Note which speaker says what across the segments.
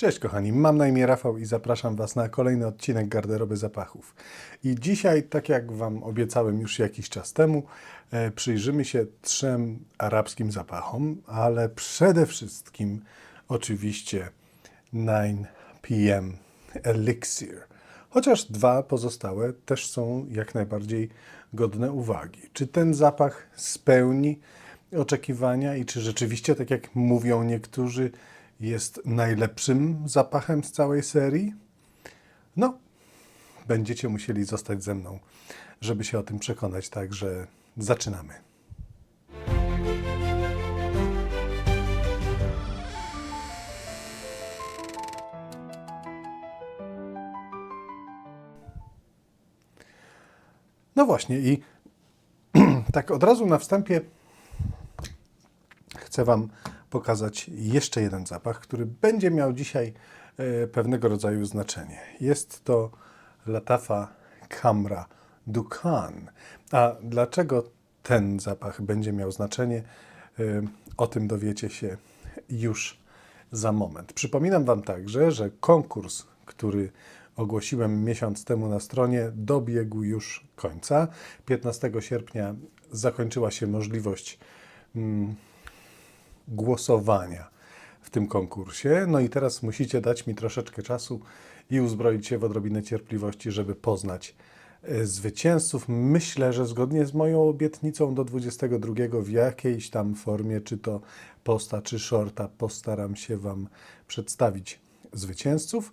Speaker 1: Cześć kochani, mam na imię Rafał i zapraszam Was na kolejny odcinek Garderoby Zapachów. I dzisiaj, tak jak Wam obiecałem już jakiś czas temu, e, przyjrzymy się trzem arabskim zapachom, ale przede wszystkim oczywiście 9 PM Elixir. Chociaż dwa pozostałe też są jak najbardziej godne uwagi. Czy ten zapach spełni oczekiwania i czy rzeczywiście, tak jak mówią niektórzy, jest najlepszym zapachem z całej serii? No, będziecie musieli zostać ze mną, żeby się o tym przekonać, także zaczynamy. No właśnie i tak od razu na wstępie chcę Wam pokazać jeszcze jeden zapach, który będzie miał dzisiaj e, pewnego rodzaju znaczenie. Jest to Latafa Camra Dukan. A dlaczego ten zapach będzie miał znaczenie, e, o tym dowiecie się już za moment. Przypominam Wam także, że konkurs, który ogłosiłem miesiąc temu na stronie, dobiegł już końca. 15 sierpnia zakończyła się możliwość mm, głosowania w tym konkursie. No i teraz musicie dać mi troszeczkę czasu i uzbroić się w odrobinę cierpliwości, żeby poznać e, zwycięzców. Myślę, że zgodnie z moją obietnicą do 22 w jakiejś tam formie, czy to posta, czy shorta, postaram się Wam przedstawić zwycięzców,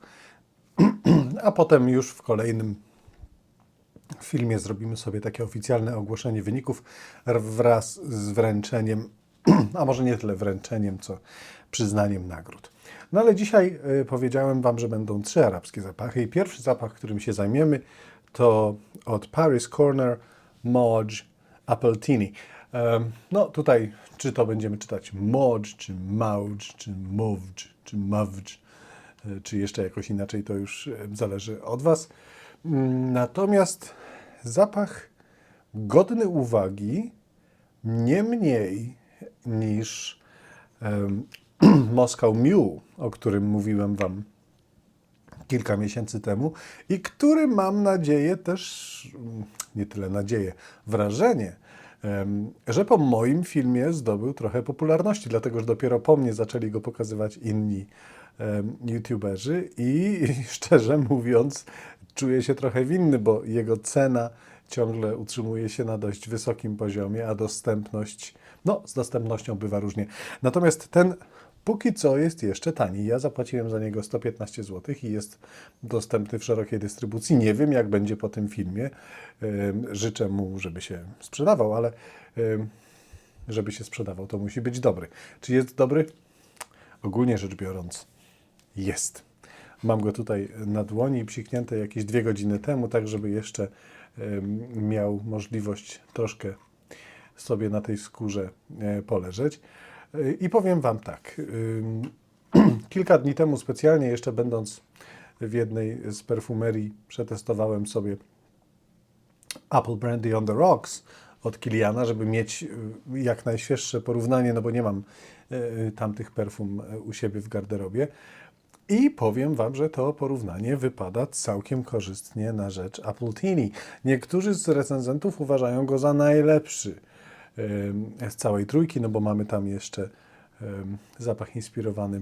Speaker 1: a potem już w kolejnym filmie zrobimy sobie takie oficjalne ogłoszenie wyników wraz z wręczeniem a może nie tyle wręczeniem, co przyznaniem nagród. No ale dzisiaj y, powiedziałem Wam, że będą trzy arabskie zapachy i pierwszy zapach, którym się zajmiemy, to od Paris Corner Modge Appletini. No tutaj, czy to będziemy czytać Modge, czy Mauge, czy Mowge, czy Mawge, y, czy jeszcze jakoś inaczej, to już y, zależy od Was. Mm, natomiast zapach godny uwagi, nie mniej niż Moscow Mule, o którym mówiłem Wam kilka miesięcy temu i który mam nadzieję też, nie tyle nadzieję, wrażenie, że po moim filmie zdobył trochę popularności, dlatego że dopiero po mnie zaczęli go pokazywać inni youtuberzy i szczerze mówiąc czuję się trochę winny, bo jego cena ciągle utrzymuje się na dość wysokim poziomie, a dostępność no, z dostępnością bywa różnie. Natomiast ten póki co jest jeszcze tani. Ja zapłaciłem za niego 115 zł i jest dostępny w szerokiej dystrybucji. Nie wiem, jak będzie po tym filmie. Życzę mu, żeby się sprzedawał, ale żeby się sprzedawał, to musi być dobry. Czy jest dobry? Ogólnie rzecz biorąc, jest. Mam go tutaj na dłoni, psiknięte jakieś dwie godziny temu, tak żeby jeszcze miał możliwość troszkę sobie na tej skórze e, poleżeć. E, I powiem Wam tak. Kilka dni temu specjalnie, jeszcze będąc w jednej z perfumerii, przetestowałem sobie Apple Brandy on the Rocks od Kiliana, żeby mieć e, jak najświeższe porównanie, no bo nie mam tamtych perfum u siebie w garderobie. I powiem Wam, że to porównanie wypada całkiem korzystnie na rzecz Apple Tini. Niektórzy z recenzentów uważają go za najlepszy z całej trójki, no bo mamy tam jeszcze zapach inspirowany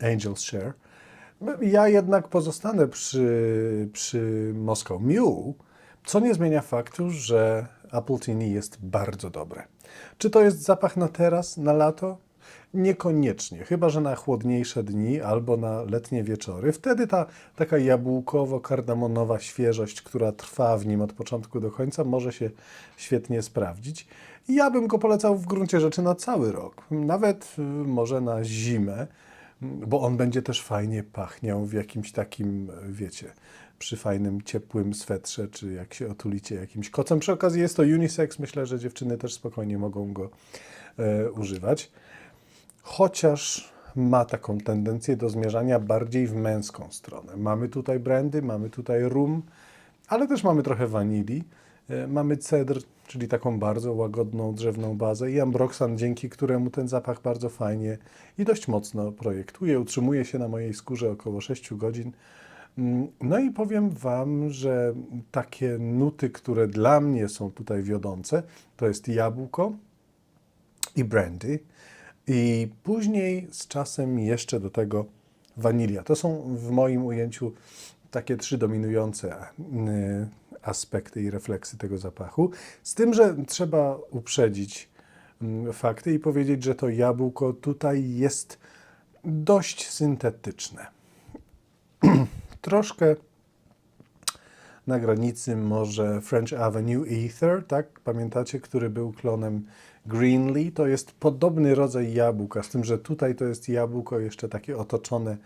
Speaker 1: Angel's Share. Ja jednak pozostanę przy, przy Moscow Mule, co nie zmienia faktu, że Apple Tini jest bardzo dobre. Czy to jest zapach na teraz, na lato? Niekoniecznie, chyba że na chłodniejsze dni albo na letnie wieczory. Wtedy ta taka jabłkowo-kardamonowa świeżość, która trwa w nim od początku do końca, może się świetnie sprawdzić. Ja bym go polecał w gruncie rzeczy na cały rok, nawet y, może na zimę, bo on będzie też fajnie pachniał w jakimś takim, wiecie, przy fajnym, ciepłym swetrze, czy jak się otulicie jakimś kocem. Przy okazji jest to unisex, myślę, że dziewczyny też spokojnie mogą go e, używać chociaż ma taką tendencję do zmierzania bardziej w męską stronę. Mamy tutaj brandy, mamy tutaj rum, ale też mamy trochę wanilii, E, Mamy cedr, czyli taką bardzo łagodną, drzewną bazę i ambroxan, dzięki któremu ten zapach bardzo fajnie i dość mocno projektuje. Utrzymuje się na mojej skórze około 6 godzin. Mm, No i powiem Wam, że takie nuty, które dla mnie są tutaj wiodące, to jest jabłko i brandy. I później z czasem jeszcze do tego wanilia. To są w moim ujęciu takie trzy dominujące y, aspekty i refleksy tego zapachu. Z tym, że trzeba uprzedzić mm, fakty i powiedzieć, że to jabłko tutaj jest dość syntetyczne. Troszkę na granicy może French Avenue Ether, tak? Pamiętacie, który był klonem Greenlee? To jest podobny rodzaj jabłka, z tym, że tutaj to jest jabłko jeszcze takie otoczone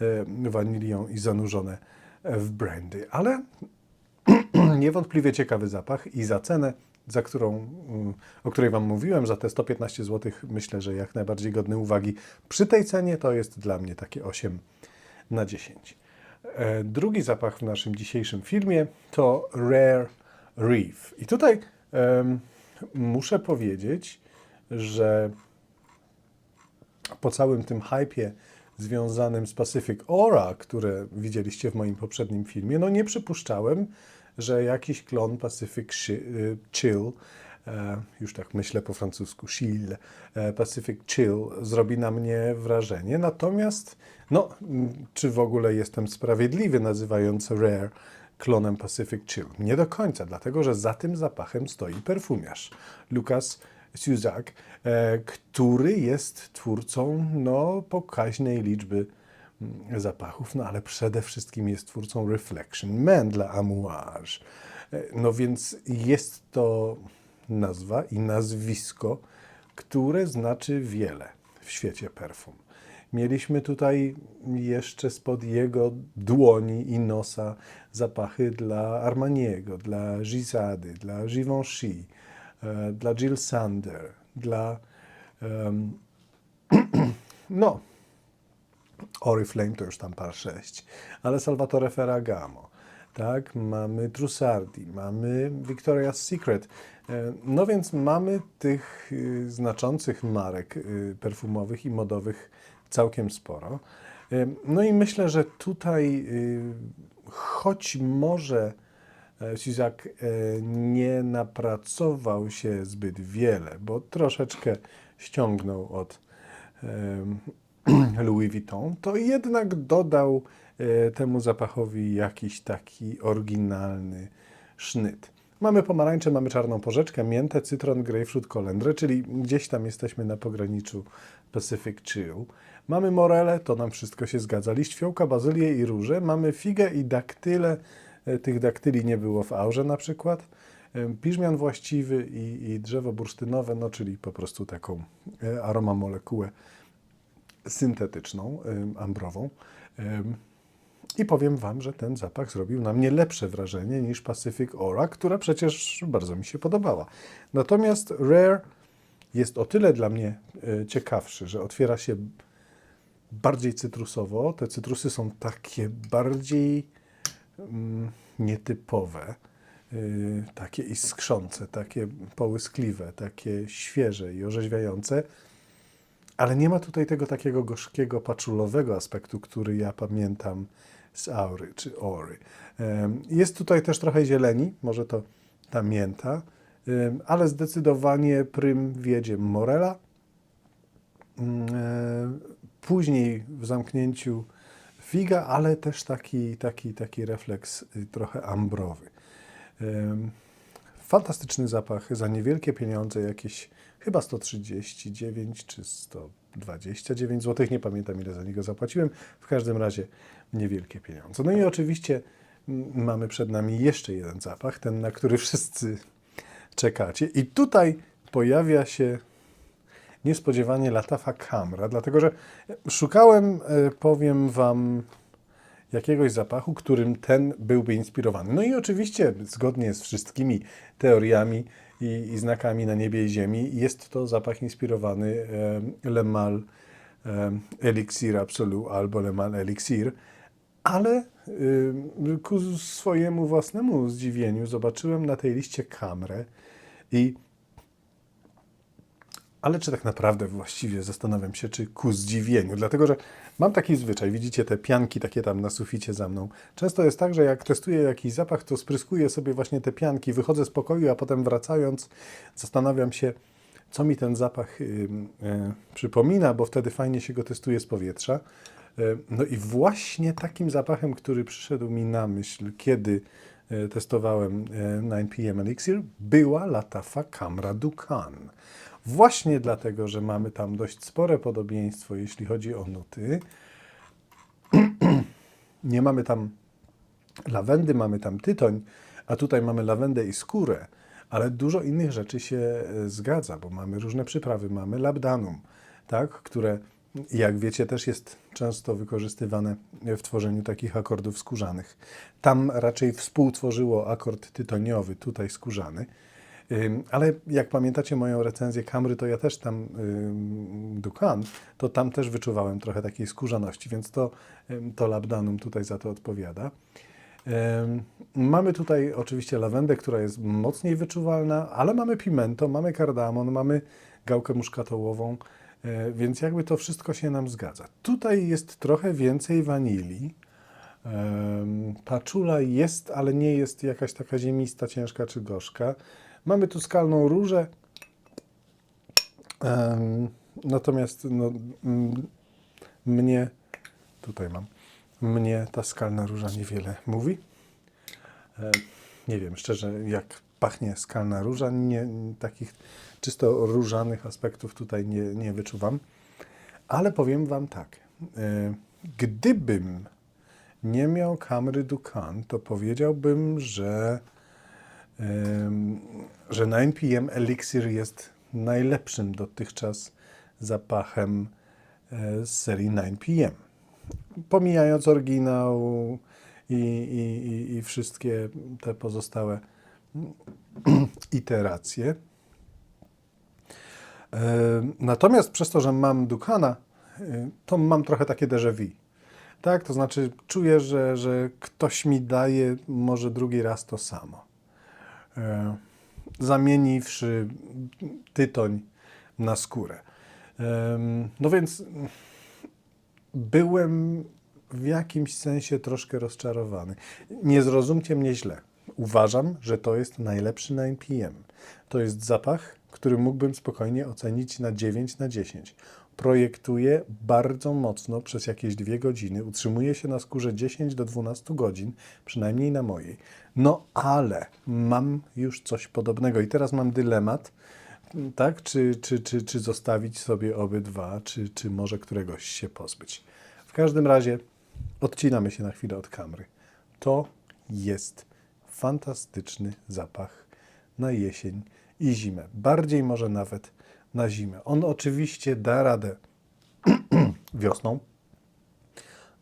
Speaker 1: e, wanilią i zanurzone w brandy. Ale niewątpliwie ciekawy zapach i za cenę, za którą, mm, o której Wam mówiłem, za te 115 zł, myślę, że jak najbardziej godny uwagi. Przy tej cenie to jest dla mnie takie 8 na 10. E, Drugi zapach w naszym dzisiejszym filmie to Rare Reef. I tutaj em, muszę powiedzieć, że po całym tym hypie związanym z Pacific Aura, które widzieliście w moim poprzednim filmie, no nie przypuszczałem, że jakiś klon Pacific y, Chill, e, już tak myślę po francusku, Chill, e, Pacific Chill zrobi na mnie wrażenie. Natomiast, no, czy w ogóle jestem sprawiedliwy, nazywając Rare klonem Pacific Chill? Nie do końca, dlatego że za tym zapachem stoi perfumiarz Lucas Suzak, e, który jest twórcą no, pokaźnej liczby mm, zapachów, no ale przede wszystkim jest twórcą Reflection Man dla Amouage. E, No więc jest to nazwa i nazwisko, które znaczy wiele w świecie perfum. Mieliśmy tutaj jeszcze spod jego dłoni i nosa zapachy dla Armaniego, dla Gisady, dla Givenchy, e, dla Jill Sander, dla em, no, Oriflame to już tam par 6, ale Salvatore Ferragamo, tak, mamy Trussardi, mamy Victoria's Secret. E, No więc mamy tych y, znaczących marek y, perfumowych i modowych całkiem sporo. E, No i myślę, że tutaj, y, choć może e, Sizak e, nie napracował się zbyt wiele, bo troszeczkę ściągnął od Louis Vuitton, to jednak dodał e, temu zapachowi jakiś taki oryginalny sznyt. Mamy pomarańcze, mamy czarną porzeczkę, miętę, cytron, grapefruit, kolendrę, czyli gdzieś tam jesteśmy na pograniczu Pacific Chill. Mamy morele, to nam wszystko się zgadza. Liść fiołka, bazylię i róże. Mamy figę i daktyle. E, Tych daktyli nie było w aurze na przykład. E, Piżmian właściwy i, i drzewo bursztynowe, no czyli po prostu taką e, aromamolekułę syntetyczną, ambrową. I powiem Wam, że ten zapach zrobił na mnie lepsze wrażenie niż Pacific Aura, która przecież bardzo mi się podobała. Natomiast Rare jest o tyle dla mnie ciekawszy, że otwiera się bardziej cytrusowo. Te cytrusy są takie bardziej mm, nietypowe, y, takie iskrzące, takie połyskliwe, takie świeże i orzeźwiające. Ale nie ma tutaj tego takiego gorzkiego, paczulowego aspektu, który ja pamiętam z aury czy ory. Jest tutaj też trochę zieleni, może to ta mięta, ale zdecydowanie prym wiedzie morela. Później w zamknięciu figa, ale też taki, taki, taki refleks y, trochę ambrowy. Fantastyczny zapach za niewielkie pieniądze, jakieś chyba 139 czy 129 zł, nie pamiętam ile za niego zapłaciłem, w każdym razie niewielkie pieniądze. No i oczywiście mamy przed nami jeszcze jeden zapach, ten na który wszyscy czekacie. I tutaj pojawia się niespodziewanie Latafa Camera, dlatego że szukałem, e, powiem Wam, jakiegoś zapachu, którym ten byłby inspirowany. No i oczywiście, zgodnie z wszystkimi teoriami i, i znakami na niebie i ziemi, jest to zapach inspirowany e, Le Mal e, Elixir Absolu albo Le Mal Elixir, Ale y, ku swojemu własnemu zdziwieniu zobaczyłem na tej liście kamrę i ale czy tak naprawdę właściwie zastanawiam się, czy ku zdziwieniu, dlatego że mam taki zwyczaj, widzicie te pianki takie tam na suficie za mną. Często jest tak, że jak testuję jakiś zapach, to spryskuję sobie właśnie te pianki, wychodzę z pokoju, a potem wracając zastanawiam się, co mi ten zapach y, y, przypomina, bo wtedy fajnie się go testuje z powietrza. Y, no i właśnie takim zapachem, który przyszedł mi na myśl, kiedy y, testowałem y, 9PM Elixir, była latafa Camera Ducan. Właśnie dlatego, że mamy tam dość spore podobieństwo, jeśli chodzi o nuty. Nie mamy tam lawendy, mamy tam tytoń, a tutaj mamy lawendę i skórę, ale dużo innych rzeczy się e, zgadza, bo mamy różne przyprawy, mamy labdanum, tak, które jak wiecie też jest często wykorzystywane w tworzeniu takich akordów skórzanych. Tam raczej współtworzyło akord tytoniowy, tutaj skórzany. Ale jak pamiętacie moją recenzję Kamry, to ja też tam Dukan, to tam też wyczuwałem trochę takiej skórzaności, więc to, to labdanum tutaj za to odpowiada. Mamy tutaj oczywiście lawendę, która jest mocniej wyczuwalna, ale mamy pimento, mamy kardamon, mamy gałkę muszkatołową, e, więc jakby to wszystko się nam zgadza. Tutaj jest trochę więcej wanilii. Paczula jest, ale nie jest jakaś taka ziemista, ciężka czy gorzka. Mamy tu skalną różę. Natomiast no, mnie, tutaj mam, mnie ta skalna róża niewiele mówi. Nie wiem, szczerze, jak pachnie skalna róża, nie, takich czysto różanych aspektów tutaj nie, nie wyczuwam. Ale powiem Wam tak, gdybym nie miał kamery Ducan, to powiedziałbym, że, że 9PM Elixir jest najlepszym dotychczas zapachem e, z serii 9PM. Pomijając oryginał i, i, i, i wszystkie te pozostałe iteracje. E, Natomiast przez to, że mam Dukana, e, to mam trochę takie déjà vu. Tak, to znaczy czuję, że, że ktoś mi daje może drugi raz to samo. E, Zamieniwszy tytoń na skórę. Em, No więc byłem w jakimś sensie troszkę rozczarowany. Nie zrozumcie mnie źle. Uważam, że to jest najlepszy 9PM. To jest zapach, który mógłbym spokojnie ocenić na 9 na 10. Projektuje bardzo mocno przez jakieś dwie godziny, utrzymuje się na skórze 10 do 12 godzin, przynajmniej na mojej. No ale mam już coś podobnego i teraz mam dylemat, tak? Czy, czy, czy, czy zostawić sobie obydwa, czy, czy może któregoś się pozbyć. W każdym razie odcinamy się na chwilę od kamery. To jest fantastyczny zapach na jesień i zimę. Bardziej może nawet na zimę. On oczywiście da radę wiosną.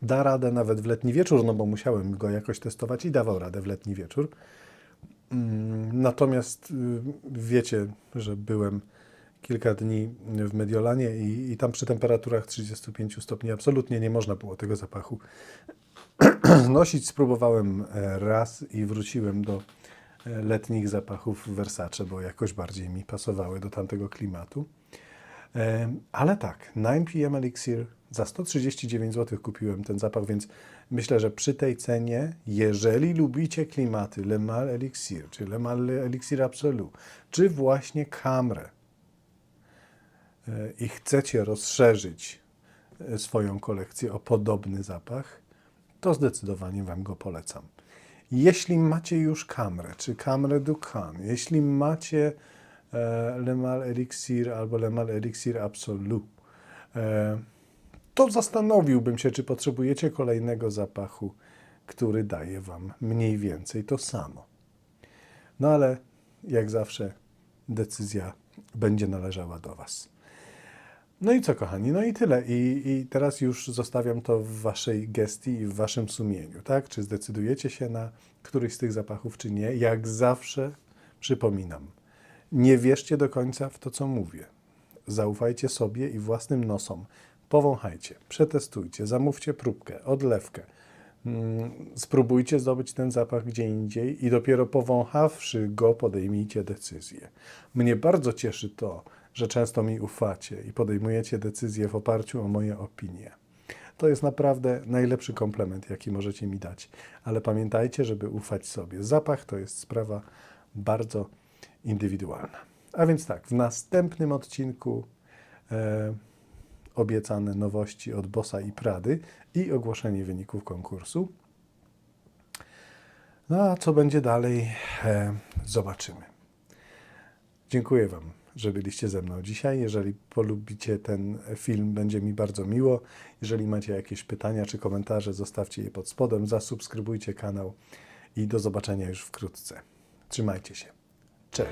Speaker 1: Da radę nawet w letni wieczór, no bo musiałem go jakoś testować i dawał radę w letni wieczór. Mm, Natomiast y, wiecie, że byłem kilka dni w Mediolanie i, i tam przy temperaturach 35 stopni absolutnie nie można było tego zapachu znosić. Spróbowałem e, raz i wróciłem do letnich zapachów Versace, bo jakoś bardziej mi pasowały do tamtego klimatu. Ale tak, 9PM Elixir za 139 zł kupiłem ten zapach, więc myślę, że przy tej cenie, jeżeli lubicie klimaty Le Mal Elixir, czy Le Mal Elixir Absolu, czy właśnie Camre i chcecie rozszerzyć e, swoją kolekcję o podobny zapach, to zdecydowanie Wam go polecam. Jeśli macie już Camre, czy Camre Ducan, jeśli macie e, Le Mal Elixir albo Le Mal Elixir Absolu, e, to zastanowiłbym się, czy potrzebujecie kolejnego zapachu, który daje Wam mniej więcej to samo. No ale jak zawsze decyzja będzie należała do Was. No i co, kochani? No i tyle. I, I teraz już zostawiam to w Waszej gestii i w Waszym sumieniu, tak? Czy zdecydujecie się na któryś z tych zapachów, czy nie? Jak zawsze przypominam, nie wierzcie do końca w to, co mówię. Zaufajcie sobie i własnym nosom. Powąchajcie, przetestujcie, zamówcie próbkę, odlewkę. Mm, Spróbujcie zdobyć ten zapach gdzie indziej i dopiero powąchawszy go podejmijcie decyzję. Mnie bardzo cieszy to, że często mi ufacie i podejmujecie decyzje w oparciu o moje opinie. To jest naprawdę najlepszy komplement, jaki możecie mi dać. Ale pamiętajcie, żeby ufać sobie. Zapach to jest sprawa bardzo indywidualna. A więc tak, w następnym odcinku e, obiecane nowości od Bossa i Prady i ogłoszenie wyników konkursu. No a co będzie dalej, e, zobaczymy. Dziękuję Wam, że byliście ze mną dzisiaj. Jeżeli polubicie ten film, będzie mi bardzo miło. Jeżeli macie jakieś pytania czy komentarze, zostawcie je pod spodem, zasubskrybujcie kanał i do zobaczenia już wkrótce. Trzymajcie się. Cześć.